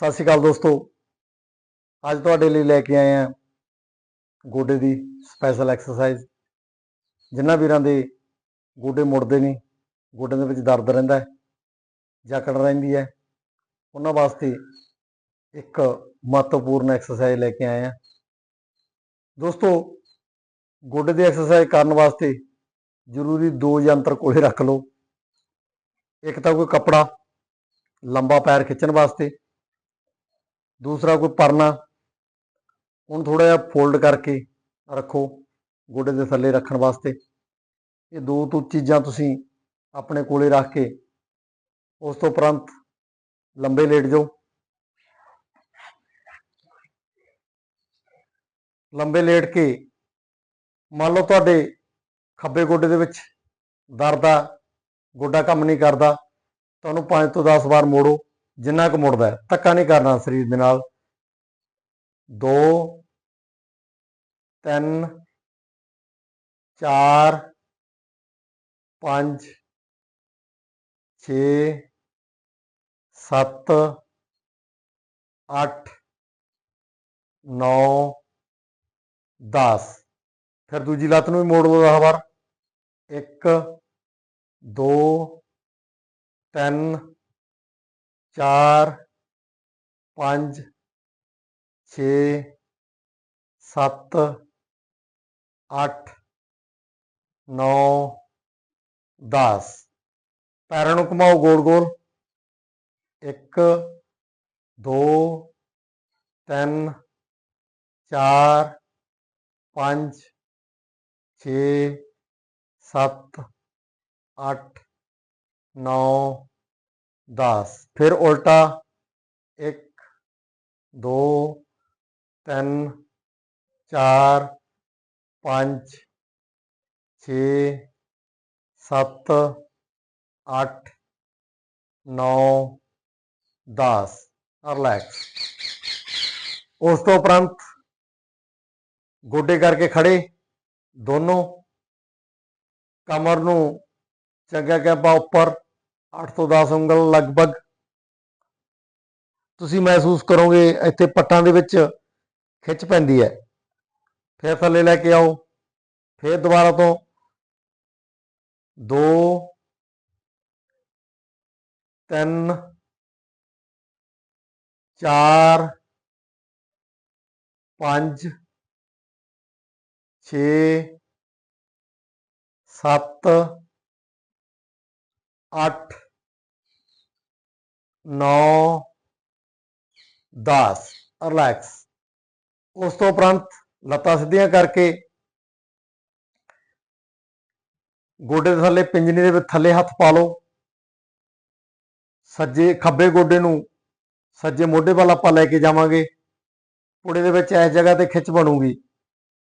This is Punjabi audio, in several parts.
ਸਤਿ ਸ਼੍ਰੀ ਅਕਾਲ ਦੋਸਤੋ। ਅੱਜ ਤੁਹਾਡੇ ਲਈ ਲੈ ਕੇ ਆਏ ਹਾਂ ਗੋਡੇ ਦੀ ਸਪੈਸ਼ਲ ਐਕਸਰਸਾਈਜ਼ ਜਿਨ੍ਹਾਂ ਵੀਰਾਂ ਦੇ ਗੋਡੇ ਮੁੜਦੇ ਨਹੀਂ, ਗੋਡਿਆਂ ਦੇ ਵਿੱਚ ਦਰਦ ਰਹਿੰਦਾ ਹੈ, ਜਕੜ ਰਹਿੰਦੀ ਹੈ, ਉਹਨਾਂ ਵਾਸਤੇ ਇੱਕ ਮਹੱਤਵਪੂਰਨ ਐਕਸਰਸਾਈਜ਼ ਲੈ ਕੇ ਆਏ ਹਾਂ। ਦੋਸਤੋ, ਗੋਡੇ ਦੀ ਐਕਸਰਸਾਈਜ਼ ਕਰਨ ਵਾਸਤੇ ਜ਼ਰੂਰੀ ਦੋ ਯੰਤਰ ਕੋਲੇ ਰੱਖ ਲਓ। ਇੱਕ ਤਾਂ ਕੋਈ ਕੱਪੜਾ ਲੰਬਾ ਪੈਰ ਖਿੱਚਣ ਵਾਸਤੇ ਦੂਸਰਾ ਕੋਈ ਪਰਨਾ, ਉਹਨੂੰ ਥੋੜਾ ਜਿਹਾ ਫੋਲਡ ਕਰਕੇ ਰੱਖੋ ਗੋਡੇ ਦੇ ਥੱਲੇ ਰੱਖਣ ਵਾਸਤੇ। ਇਹ ਦੋ ਤੋਂ ਚੀਜ਼ਾਂ ਤੁਸੀਂ ਆਪਣੇ ਕੋਲੇ ਰੱਖ ਕੇ ਉਸ ਤੋਂ ਉਪਰੰਤ ਲੰਬੇ ਲੇਟ ਜਾਓ। ਲੰਬੇ ਲੇਟ ਕੇ ਮੰਨ ਲਓ ਤੁਹਾਡੇ ਖੱਬੇ ਗੋਡੇ ਦੇ ਵਿੱਚ ਦਰਦ ਆ, ਗੋਡਾ ਕੰਮ ਨਹੀਂ ਕਰਦਾ, ਤੁਹਾਨੂੰ 5 ਤੋਂ 10 ਵਾਰ ਮੋੜੋ। ਜਿੰਨਾ ਕੁ ਮੁੜਦਾ ਹੈ, ਧੱਕਾ ਨਹੀਂ ਕਰਨਾ ਸਰੀਰ ਦੇ ਨਾਲ। 2 3 4 5 6 7 8 9 10 ਫਿਰ ਦੂਜੀ ਲੱਤ ਨੂੰ ਵੀ ਮੋੜ ਲਓ 10 ਵਾਰ। 1 2 3 ਚਾਰ, ਪੰਜ, ਛੇ, ਸੱਤ, ਅੱਠ, ਨੌ 10 ਪੈਰਾਂ ਨੂੰ ਘੁਮਾਓ ਗੋਲ-ਗੋਲ 1 2 3 4 5 6 7 8 9 दस। फिर उल्टा, एक, दो, तीन, चार, पाँच, छ, सत, आठ, नौ, दस। रिलैक्स। उस तो उपरंत गोडे करके खड़े। दोनों कमर ਨੂੰ चंगा ਕਹਿ उपर 8 ਤੋਂ 10 ਉਂਗਲ ਲਗਭਗ। ਤੁਸੀਂ ਮਹਿਸੂਸ ਕਰੋਗੇ ਇੱਥੇ ਪੱਟਾਂ ਦੇ ਵਿੱਚ ਖਿੱਚ ਪੈਂਦੀ ਹੈ। ਫਿਰ ਥੱਲੇ ਲੈ ਕੇ ਆਓ। ਫਿਰ ਦੁਬਾਰਾ ਤੋਂ 2 3 4 5 6 7 8 9 10 ਰਿਲੈਕਸ। ਉਸ ਤੋਂ ਉਪਰੰਤ ਲੱਤਾਂ ਸਿੱਧੀਆਂ ਕਰਕੇ ਗੋਡੇ ਦੇ ਥੱਲੇ ਪਿੰਜਣੀ ਦੇ ਵਿੱਚ ਥੱਲੇ ਹੱਥ ਪਾ ਲਓ। ਸੱਜੇ ਖੱਬੇ ਗੋਡੇ ਨੂੰ ਸੱਜੇ ਮੋਢੇ ਵੱਲ ਆਪਾਂ ਲੈ ਕੇ ਜਾਵਾਂਗੇ। ਪੁੜੇ ਦੇ ਵਿੱਚ ਇਸ ਜਗ੍ਹਾ ਤੇ ਖਿੱਚ ਬਣੂਗੀ।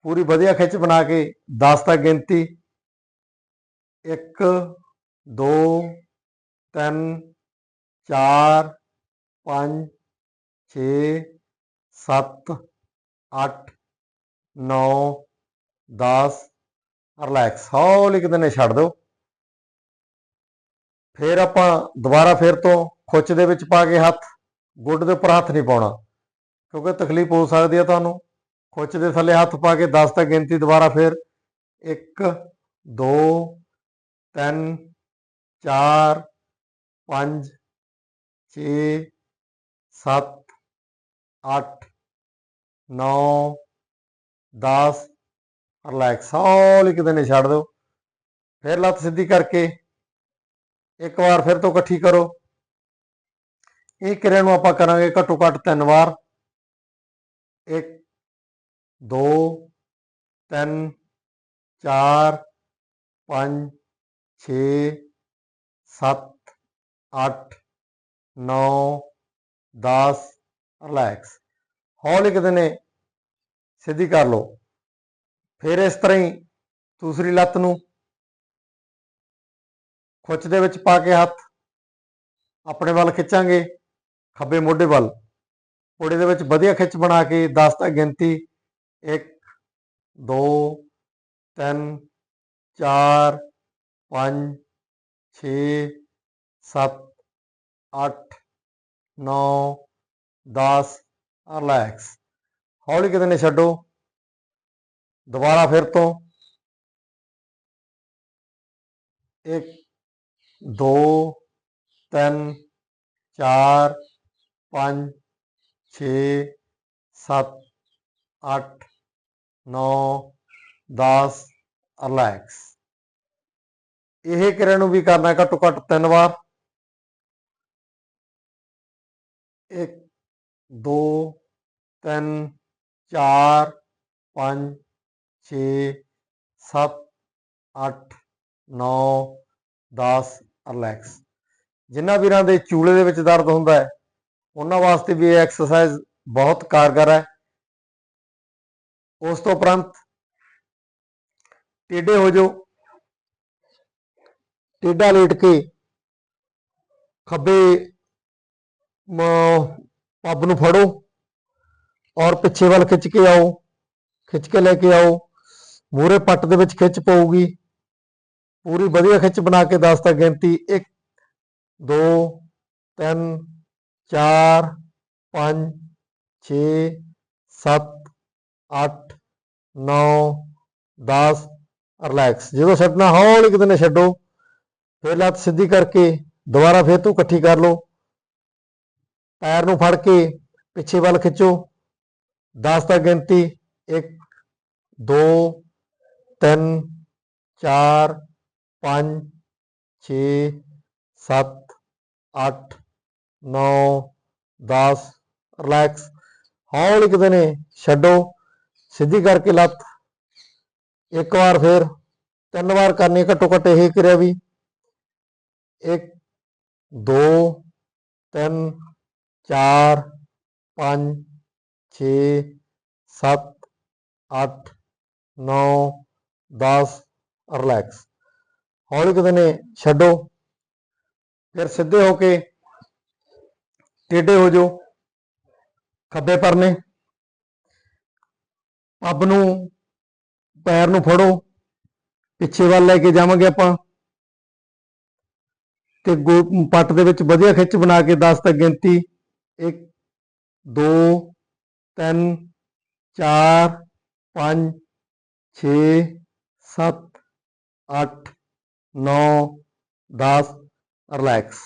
ਪੂਰੀ ਵਧੀਆ ਖਿੱਚ ਬਣਾ ਕੇ 10 ਤੱਕ ਗਿਣਤੀ। 1 2 3 4 5 6 7 8 9 10 ਰਿਲੈਕਸ, ਹੌਲੀ ਕਿਤੇ ਨੇ ਛੱਡ ਦਿਓ। ਫਿਰ ਆਪਾਂ ਦੁਬਾਰਾ ਫਿਰ ਤੋਂ ਖੁੱਚ ਦੇ ਵਿੱਚ ਪਾ ਕੇ ਹੱਥ, ਗੁੱਡ ਦੇ ਉੱਪਰ ਹੱਥ ਨਹੀਂ ਪਾਉਣਾ, ਕਿਉਂਕਿ ਤਕਲੀਫ ਹੋ ਸਕਦੀ ਹੈ ਤੁਹਾਨੂੰ। ਖੁੱਚ ਦੇ ਥੱਲੇ ਹੱਥ ਪਾ ਕੇ 10 ਤੱਕ ਗਿਣਤੀ ਦੁਬਾਰਾ ਫਿਰ। 1 2 3 4 5 6 7 8 9 10 ਰਿਲੈਕਸ, ਹੌਲੀ ਕਿਤੇ ਨੇ ਛੱਡ ਦਿਓ। ਫਿਰ ਲੱਤ ਸਿੱਧੀ ਕਰਕੇ ਇੱਕ ਵਾਰ ਫਿਰ ਤੋਂ ਇਕੱਠੀ ਕਰੋ। ਇਹ ਕਿਰਿਆ ਨੂੰ ਆਪਾਂ ਕਰਾਂਗੇ ਘੱਟੋ ਘੱਟ ਤਿੰਨ ਵਾਰ। 1 2 3 4 5 6 7 8 9 10 ਰਿਲੈਕਸ। ਹੌਲੀ ਕਿਤੇ ਨੇ, ਸਿੱਧੀ ਕਰ ਲਓ। ਫਿਰ ਇਸ ਤਰ੍ਹਾਂ ਹੀ ਦੂਸਰੀ ਲੱਤ ਨੂੰ ਖੁੱਚ ਦੇ ਵਿੱਚ ਪਾ ਕੇ ਹੱਥ, ਆਪਣੇ ਵੱਲ ਖਿੱਚਾਂਗੇ, ਖੱਬੇ ਮੋਢੇ ਵੱਲ। ਪੁੜੇ ਦੇ ਵਿੱਚ ਵਧੀਆ ਖਿੱਚ ਬਣਾ ਕੇ 10 ਤੱਕ ਗਿਣਤੀ 1 2 3 4 5 6 7 8 9 10 ਰਿਲੈਕਸ ਹੌਲੀ ਕਿਤੇ ਨੇ ਛੱਡੋ ਦੁਬਾਰਾ ਫਿਰ ਤੋਂ 1 2 3 4 5 6 7 8 9 10 ਰਿਲੈਕਸ ਇਹ ਕਿਰਿਆ ਨੂੰ ਵੀ ਕਰਨਾ ਘੱਟੋ ਘੱਟ ਤਿੰਨ ਵਾਰ। 1 2 3 4 5 6 7 8 9 10 ਰਿਲੈਕਸ ਜਿਨ੍ਹਾਂ ਵੀਰਾਂ ਦੇ ਚੂਲੇ ਦੇ ਵਿੱਚ ਦਰਦ ਹੁੰਦਾ ਹੈ, ਉਹਨਾਂ ਵਾਸਤੇ ਵੀ ਇਹ ਐਕਸਰਸਾਈਜ਼ ਬਹੁਤ ਕਾਰਗਰ ਹੈ। ਉਸ ਤੋਂ ਉਪਰੰਤ ਟੇਢੇ ਹੋ ਜਾਓ। ਟੇਢਾ ਲੇਟ ਕੇ ਖੱਬੇ, ਮ- ਪੱਬ ਨੂੰ ਫੜੋ ਔਰ ਪਿੱਛੇ ਵੱਲ ਖਿੱਚ ਕੇ ਆਓ, ਖਿੱਚ ਕੇ ਲੈ ਕੇ ਆਓ। ਮੂਰੇ ਪੱਟ ਦੇ ਵਿੱਚ ਖਿੱਚ ਪਊਗੀ। ਪੂਰੀ ਵਧੀਆ ਖਿੱਚ ਬਣਾ ਕੇ 10 ਤੱਕ ਗਿਣਤੀ 1 2 3 4 5 6 7 8 9 10 ਰਿਲੈਕਸ। ਜਦੋਂ ਛੱਡਣਾ ਹੌਲੀ ਕਿਤੇ ਨੇ ਛੱਡੋ। ਫਿਰ ਲੱਤ ਸਿੱਧੀ ਕਰਕੇ ਦੁਬਾਰਾ ਫਿਰ ਤੋਂ ਇਕੱਠੀ ਕਰ ਲਓ। ਪੈਰ ਨੂੰ ਫੜ ਕੇ ਪਿੱਛੇ ਵੱਲ ਖਿੱਚੋ। 10 ਤੱਕ ਗਿਣਤੀ 1 2 3 4 5 6 7 8 9 10 ਰਿਲੈਕਸ। ਹੌਲੀ ਕਿਤੇ ਨੇ ਛੱਡੋ। ਸਿੱਧੀ ਕਰਕੇ ਲੱਤ। ਇੱਕ ਵਾਰ ਫਿਰ, ਤਿੰਨ ਵਾਰ ਕਰਨੀ, ਘੱਟੋ ਘੱਟ ਇਹ ਕਰਿਆ ਵੀ। 1 2 3 4 5 6 7 8 9 10 ਰਿਲੈਕਸ। ਹੌਲੀ ਕਿਤੇ ਨੇ ਛੱਡੋ। ਫਿਰ ਸਿੱਧੇ ਹੋ ਕੇ ਟੇਢੇ ਹੋ ਜਾਓ। ਖੱਬੇ ਪਰਨੇ। ਪੱਬ ਨੂੰ ਪੈਰ ਨੂੰ ਫੜੋ। ਪਿੱਛੇ ਵੱਲ ਲੈ ਕੇ ਜਾਵਾਂਗੇ ਆਪਾਂ। ਤੇ ਗੋ- ਪੱਟ ਦੇ ਵਿੱਚ ਵਧੀਆ ਖਿੱਚ ਬਣਾ ਕੇ 10 ਤੱਕ ਗਿਣਤੀ। 1 2 3 4 5 6 7 8 9 10 ਰਿਲੈਕਸ।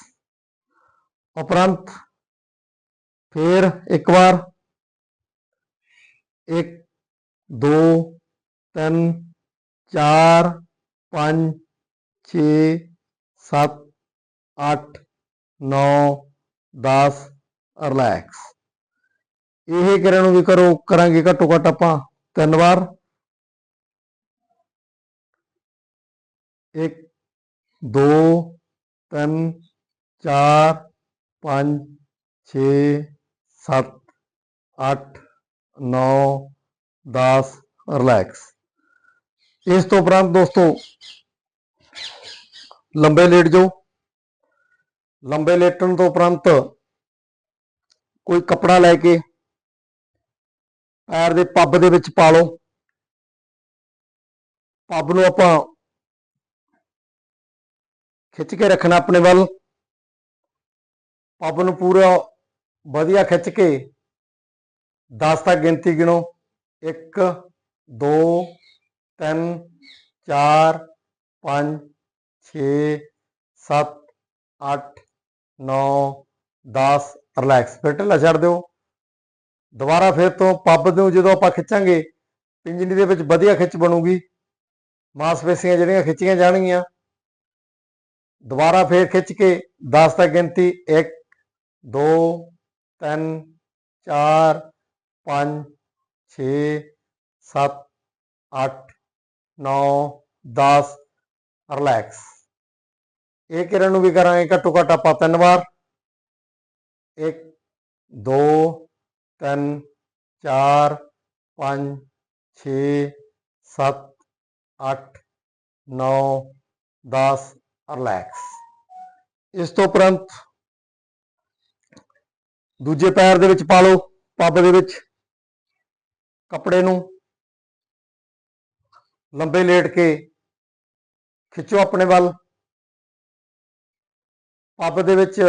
ਉਪਰੰਤ ਫਿਰ ਇੱਕ ਵਾਰ। 1 2 3 4 5 6 7 8 9 10 ਰਿਲੈਕਸ ਇਹ ਕਿਰਿਆ ਨੂੰ ਵੀ ਕਰੋ, ਕਰਾਂਗੇ ਘੱਟੋ ਘੱਟ ਆਪਾਂ ਤਿੰਨ ਵਾਰ। 1 2 3 4 5 6 7 8 9 10 ਰਿਲੈਕਸ ਇਸ ਤੋਂ ਉਪਰੰਤ ਦੋਸਤੋ, ਲੰਬੇ ਲੇਟ ਜਾਓ। ਲੰਬੇ ਲੇਟਣ ਤੋਂ ਉਪਰੰਤ ਕੋਈ ਕੱਪੜਾ ਲੈ ਕੇ ਪੈਰ ਦੇ ਪੱਬ ਦੇ ਵਿੱਚ ਪਾ ਲਓ। ਪੱਬ ਨੂੰ ਆਪਾਂ ਖਿੱਚ ਕੇ ਰੱਖਣਾ ਆਪਣੇ ਵੱਲ। ਪੱਬ ਨੂੰ ਪੂਰਾ ਵਧੀਆ ਖਿੱਚ ਕੇ 10 ਤੱਕ ਗਿਣਤੀ ਗਿਣੋ। 1 2 3 4 5 6 7 8 9 10 ਰਿਲੈਕਸ। ਫਿਰ ਢਿੱਲਾ ਛੱਡ ਦਿਓ। ਦੁਬਾਰਾ ਫਿਰ ਤੋਂ ਪੱਬ ਨੂੰ ਜਦੋਂ ਆਪਾਂ ਖਿੱਚਾਂਗੇ ਪਿੰਜਣੀ ਦੇ ਵਿੱਚ ਵਧੀਆ ਖਿੱਚ ਬਣੂਗੀ। ਮਾਸਪੇਸ਼ੀਆਂ ਜਿਹੜੀਆਂ ਖਿੱਚੀਆਂ ਜਾਣਗੀਆਂ। ਦੁਬਾਰਾ ਫਿਰ ਖਿੱਚ ਕੇ 10 ਤੱਕ ਗਿਣਤੀ 1 2 3 4 5 6 7 8 9 10 ਰਿਲੈਕਸ। ਇਹ ਕਿਰਨ ਨੂੰ ਵੀ ਕਰਾਂਗੇ ਘੱਟੋ ਘੱਟ ਆਪਾਂ ਤਿੰਨ ਵਾਰ। 1 2 3 4 5 6 7 8 9 10 ਰਿਲੈਕਸ। ਇਸ ਤੋਂ ਉਪਰੰਤ ਦੂਜੇ ਪੈਰ ਦੇ ਵਿੱਚ ਪਾ ਲਓ, ਪੱਬ ਦੇ ਵਿੱਚ, ਕੱਪੜੇ ਨੂੰ। ਲੰਬੇ ਲੇਟ ਕੇ ਖਿੱਚੋ ਆਪਣੇ ਵੱਲ। ਪੱਬ ਦੇ ਵਿੱਚ,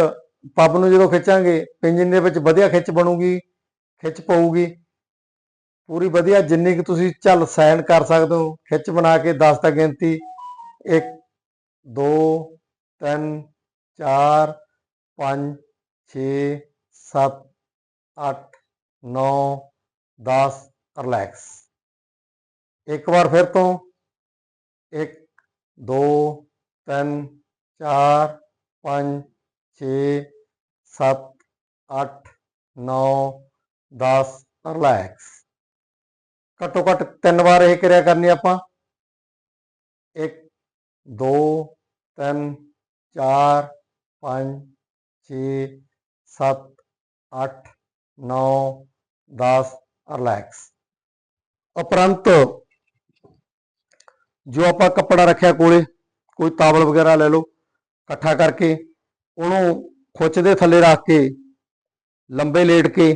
ਪੱਬ ਨੂੰ ਜਦੋਂ ਖਿੱਚਾਂਗੇ ਪਿੰਜਨ ਦੇ ਵਿੱਚ ਵਧੀਆ ਖਿੱਚ ਬਣੂਗੀ, ਖਿੱਚ ਪਊਗੀ। ਪੂਰੀ ਵਧੀਆ ਜਿੰਨੀ ਕਿ ਤੁਸੀਂ ਚੱਲ ਸਾਈਨ ਕਰ ਸਕਦੇ ਹੋ, ਖਿੱਚ ਬਣਾ ਕੇ 10 ਤੱਕ ਗਿਣਤੀ। 1 2 3 4 5 6 7 8 9 10 ਰਿਲੈਕਸ। ਇੱਕ ਵਾਰ ਫਿਰ ਤੋਂ। 1 2 3 4 5 6 7 8 9 10 ਰਿਲੈਕਸ ਘੱਟੋ ਘੱਟ ਤਿੰਨ ਵਾਰ ਇਹ ਕਿਰਿਆ ਕਰਨੀ ਆਪਾਂ 1 2 3 4 5 6 7 8 9 10 ਰਿਲੈਕਸ ਉਪਰੰਤ ਜੋ ਆਪਾਂ ਕੱਪੜਾ ਰੱਖਿਆ ਕੋਲੇ ਕੋਈ ਤਾਵਲ ਵਗੈਰਾ ਲੈ ਲਓ ਇਕੱਠਾ ਕਰਕੇ ਉਹਨੂੰ ਖੁੱਚ ਦੇ ਥੱਲੇ ਰੱਖ ਕੇ, ਲੰਬੇ ਲੇਟ ਕੇ,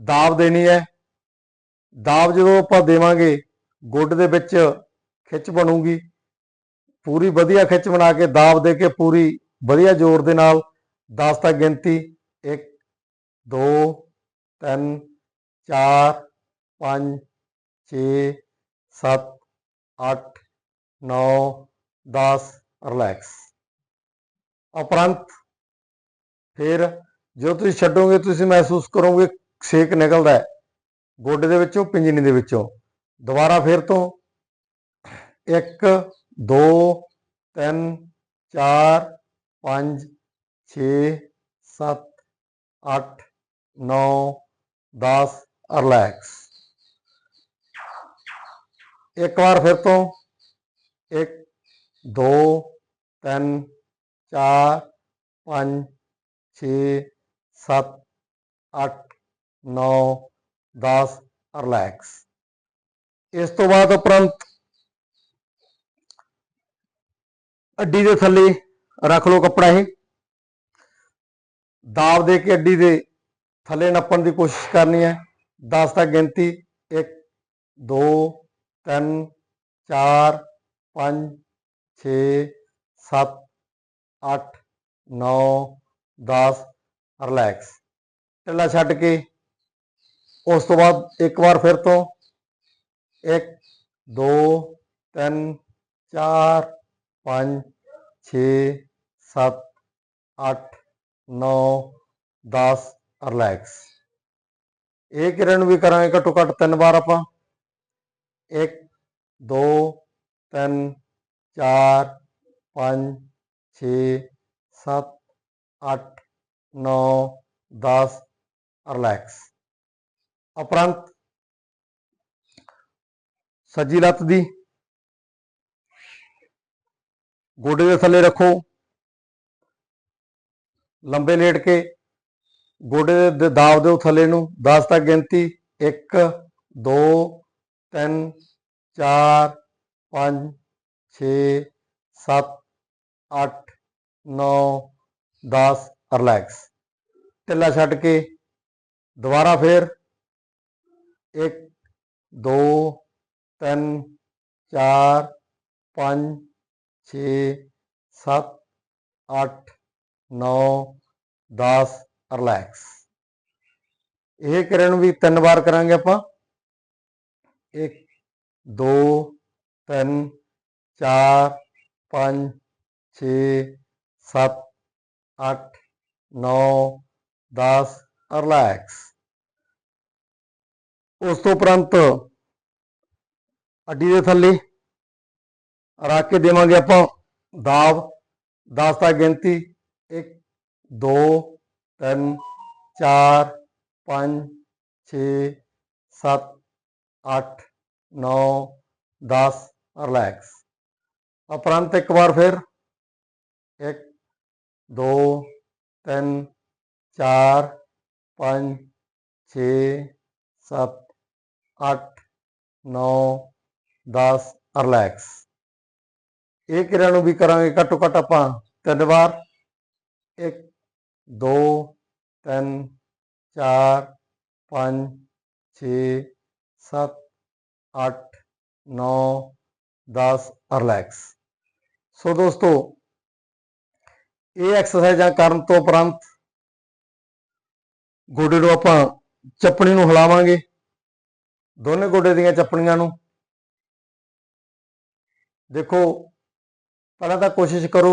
ਦਾਬ ਦੇਣੀ ਹੈ। ਦਾਬ ਜਦੋਂ ਆਪਾਂ ਦੇਵਾਂਗੇ, ਗੁੱਡ ਦੇ ਵਿੱਚ ਖਿੱਚ ਬਣੂਗੀ। ਪੂਰੀ ਵਧੀਆ ਖਿੱਚ ਬਣਾ ਕੇ, ਦਾਬ ਦੇ ਕੇ ਪੂਰੀ ਵਧੀਆ ਜ਼ੋਰ ਦੇ ਨਾਲ 10 ਤੱਕ ਗਿਣਤੀ 1 2 3 4 5 6 7 8 9 10 ਰਿਲੈਕਸ ਉਪਰੰਤ ਫਿਰ ਜਦੋਂ ਤੁਸੀਂ ਛੱਡੋਗੇ, ਤੁਸੀਂ ਮਹਿਸੂਸ ਕਰੋਗੇ ਛੇਕ ਨਿਕਲਦਾ ਹੈ। ਗੋਡੇ ਦੇ ਵਿੱਚੋਂ ਪਿੰਜਣੀ ਦੇ ਵਿੱਚੋਂ। ਦੁਬਾਰਾ ਫਿਰ ਤੋਂ 1 2 3 4 5 6 7 8 9 10 ਰਿਲੈਕਸ ਇੱਕ ਵਾਰ ਫਿਰ ਤੋਂ 1 2 3 4 5 6 7 8 9 10 ਰਿਲੈਕਸ। ਇਸ ਤੋਂ ਬਾਅਦ ਉਪਰੰਤ ਅੱਡੀ ਦੇ ਥੱਲੇ ਰੱਖ ਲਓ ਕੱਪੜਾ ਇਹ। ਦਾਬ ਦੇ ਕੇ ਅੱਡੀ ਦੇ ਥੱਲੇ ਨੱਪਣ ਦੀ ਕੋਸ਼ਿਸ਼ ਕਰਨੀ ਹੈ। 10 ਤੱਕ ਗਿਣਤੀ 1 2 3 4 5 6 7 8 9 10 ਰਿਲੈਕਸ ਢਿੱਲਾ ਛੱਡ ਕੇ ਉਸ ਤੋਂ ਬਾਅਦ ਇੱਕ ਵਾਰ ਫਿਰ ਤੋਂ 1 2 3 4 5 6 7 8 9 10 ਰਿਲੈਕਸ ਇਹ ਕਿਰਨ ਵੀ ਕਰਾਂਗੇ ਘੱਟੋ ਘੱਟ ਤਿੰਨ ਵਾਰ ਆਪਾਂ 1 2 3 4 5 6 7 8 9 10 ਰਿਲੈਕਸ। ਉਪਰੰਤ ਸੱਜੀ ਲੱਤ ਦੀ ਗੋਡੇ ਦੇ ਥੱਲੇ ਰੱਖੋ। ਲੰਬੇ ਲੇਟ ਕੇ ਗੋਡੇ ਦੇ ਦਾਬ ਦਿਓ ਥੱਲੇ ਨੂੰ। 10 ਤੱਕ ਗਿਣਤੀ। 1 2 3 4 5 6 7 8 9 10 ਰਿਲੈਕਸ ਢਿੱਲਾ ਛੱਡ ਕੇ ਦੁਬਾਰਾ ਫੇਰ 1 2 3 4 5 6 7 8 9 10 ਰਿਲੈਕਸ ਇਹ ਕਿਰਨ ਵੀ ਤਿੰਨ ਵਾਰ ਕਰਾਂਗੇ ਆਪਾਂ 1 2 3 4 5 6 7 8 9 10 ਰਿਲੈਕਸ ਉਸ ਤੋਂ ਉਪਰੰਤ ਅੱਡੀ ਦੇ ਥੱਲੇ ਰੱਖ ਕੇ ਦੇਵਾਂਗੇ ਆਪਾਂ ਦਾਬ 10 ਤੱਕ ਗਿਣਤੀ 1 2 3 4 5 6 7 8 9 10 ਰਿਲੈਕਸ ਉਪਰੰਤ ਇੱਕ ਵਾਰ ਫਿਰ 1 2 3 4 5 6 7 8 9 10 ਰਿਲੈਕਸ ਇਹ ਕਿਰਿਆ ਨੂੰ ਵੀ ਕਰਾਂਗੇ ਘੱਟੋ ਘੱਟ ਆਪਾਂ ਤਿੰਨ ਵਾਰ 1 2 3 4 5 6 7 8 9 10 ਰਿਲੈਕਸ ਸੋ ਦੋਸਤੋ, ਇਹ ਐਕਸਰਸਾਈਜ਼ਾਂ ਕਰਨ ਤੋਂ ਉਪਰੰਤ ਗੋਡੇ ਨੂੰ ਆਪਾਂ ਚੱਪਣੀ ਨੂੰ ਹਿਲਾਵਾਂਗੇ। ਦੋਨੇ ਗੋਡੇ ਦੀਆਂ ਚੱਪਣੀਆਂ ਨੂੰ। ਦੇਖੋ, ਪਹਿਲਾਂ ਤਾਂ ਕੋਸ਼ਿਸ਼ ਕਰੋ,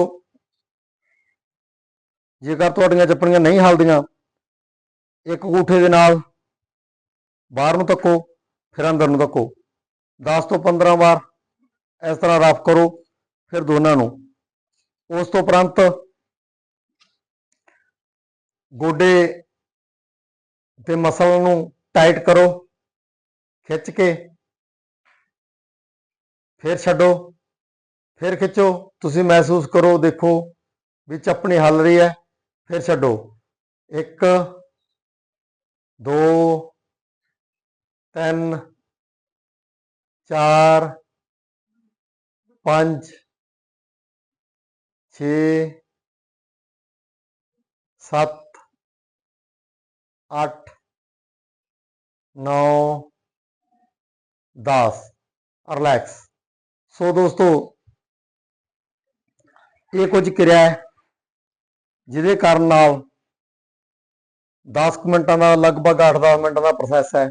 ਜੇਕਰ ਤੁਹਾਡੀਆਂ ਚੱਪਣੀਆਂ ਨਹੀਂ ਹਲਦੀਆਂ, ਇੱਕ ਗੂਠੇ ਦੇ ਨਾਲ ਬਾਹਰ ਨੂੰ ਧੱਕੋ, ਫਿਰ ਅੰਦਰ ਨੂੰ ਧੱਕੋ। 10 ਤੋਂ 15 ਵਾਰ ਇਸ ਤਰ੍ਹਾਂ ਰਫ ਕਰੋ। ਫਿਰ ਦੋਨਾਂ ਨੂੰ। ਉਸ ਤੋਂ ਉਪਰੰਤ ਗੋਡੇ ਤੇ ਮਸਲ ਨੂੰ ਟਾਈਟ ਕਰੋ, ਖਿੱਚ ਕੇ, ਫਿਰ ਛੱਡੋ, ਫਿਰ ਖਿੱਚੋ। ਤੁਸੀਂ ਮਹਿਸੂਸ ਕਰੋ, ਦੇਖੋ ਵੀ ਚੱਪਣੀ ਹੱਲ ਰਹੀ ਹੈ, ਫਿਰ ਛੱਡੋ। 1 2 3 4 5 6 7 8 9 10 ਰਿਲੈਕਸ ਸੋ ਦੋਸਤੋ, ਇਹ ਕੁਝ ਕਿਰਿਆ ਹੈ, ਜਿਹਦੇ ਕਾਰਨ ਨਾਲ 10 ਕੁ ਮਿੰਟਾਂ ਦਾ, ਲਗਭਗ 8-10 ਮਿੰਟਾਂ ਦਾ ਪ੍ਰੋਸੈਸ ਹੈ,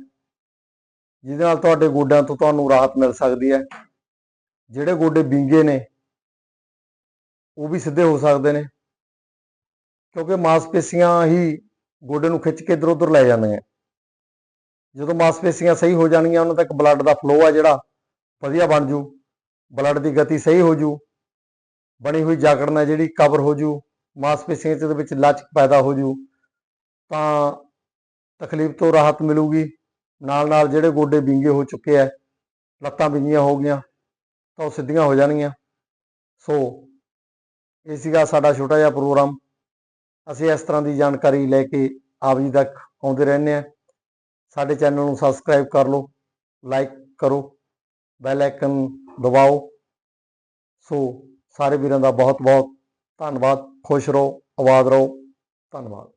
ਜਿਹਦੇ ਨਾਲ ਤੁਹਾਡੇ ਗੋਡਿਆਂ ਤੋਂ ਤੁਹਾਨੂੰ ਰਾਹਤ ਮਿਲ ਸਕਦੀ ਹੈ। ਜਿਹੜੇ ਗੋਡੇ ਵਿੰਗੇ ਨੇ ਉਹ ਵੀ ਸਿੱਧੇ ਹੋ ਸਕਦੇ ਨੇ। ਕਿਉਂਕਿ ਮਾਸਪੇਸ਼ੀਆਂ ਹੀ ਗੋਡੇ ਨੂੰ ਖਿੱਚ ਕੇ ਇਧਰ ਉਧਰ ਲੈ ਜਾਂਦੀਆਂ। ਜਦੋਂ ਮਾਸਪੇਸ਼ੀਆਂ ਸਹੀ ਹੋ ਜਾਣਗੀਆਂ, ਉਹਨਾਂ ਤੱਕ ਬਲੱਡ ਦਾ ਫਲੋ ਆ ਜਿਹੜਾ, ਵਧੀਆ ਬਣ ਜੂ। ਬਲੱਡ ਦੀ ਗਤੀ ਸਹੀ ਹੋ ਜੂ। ਬਣੀ ਹੋਈ ਜਾਗੜਨ ਹੈ ਜਿਹੜੀ ਕਵਰ ਹੋ ਜੂ। ਮਾਸਪੇਸ਼ੀਆਂ ਦੇ ਵਿੱਚ ਲਚਕ ਪੈਦਾ ਹੋ ਜੂ। ਤਾਂ ਤਕਲੀਫ ਤੋਂ ਰਾਹਤ ਮਿਲੂਗੀ। ਨਾਲ ਨਾਲ ਜਿਹੜੇ ਗੋਡੇ ਵਿੰਗੇ ਹੋ ਚੁੱਕੇ ਆ, ਲੱਤਾਂ ਵਿੰਗੀਆਂ ਹੋ ਗਈਆਂ, ਤਾਂ ਉਹ ਸਿੱਧੀਆਂ ਹੋ ਜਾਣਗੀਆਂ। ਸੋ ਇਹ ਸੀਗਾ ਸਾਡਾ ਛੋਟਾ ਜਿਹਾ ਪ੍ਰੋਗਰਾਮ। ਅਸੀਂ ਇਸ ਤਰ੍ਹਾਂ ਦੀ ਜਾਣਕਾਰੀ ਲੈ ਕੇ ਆਪ ਜੀ ਤੱਕ ਆਉਂਦੇ ਰਹਿੰਦੇ ਆ ਸਾਡੇ ਚੈਨਲ ਨੂੰ ਸਬਸਕ੍ਰਾਈਬ ਕਰ ਲਓ ਲਾਈਕ ਕਰੋ ਬੈਲ ਆਈਕਨ ਦਬਾਓ। ਸੋ ਸਾਰੇ ਵੀਰਾਂ ਦਾ ਬਹੁਤ ਬਹੁਤ ਧੰਨਵਾਦ। ਖੁਸ਼ ਰਹੋ, ਆਬਾਦ ਰਹੋ। ਧੰਨਵਾਦ।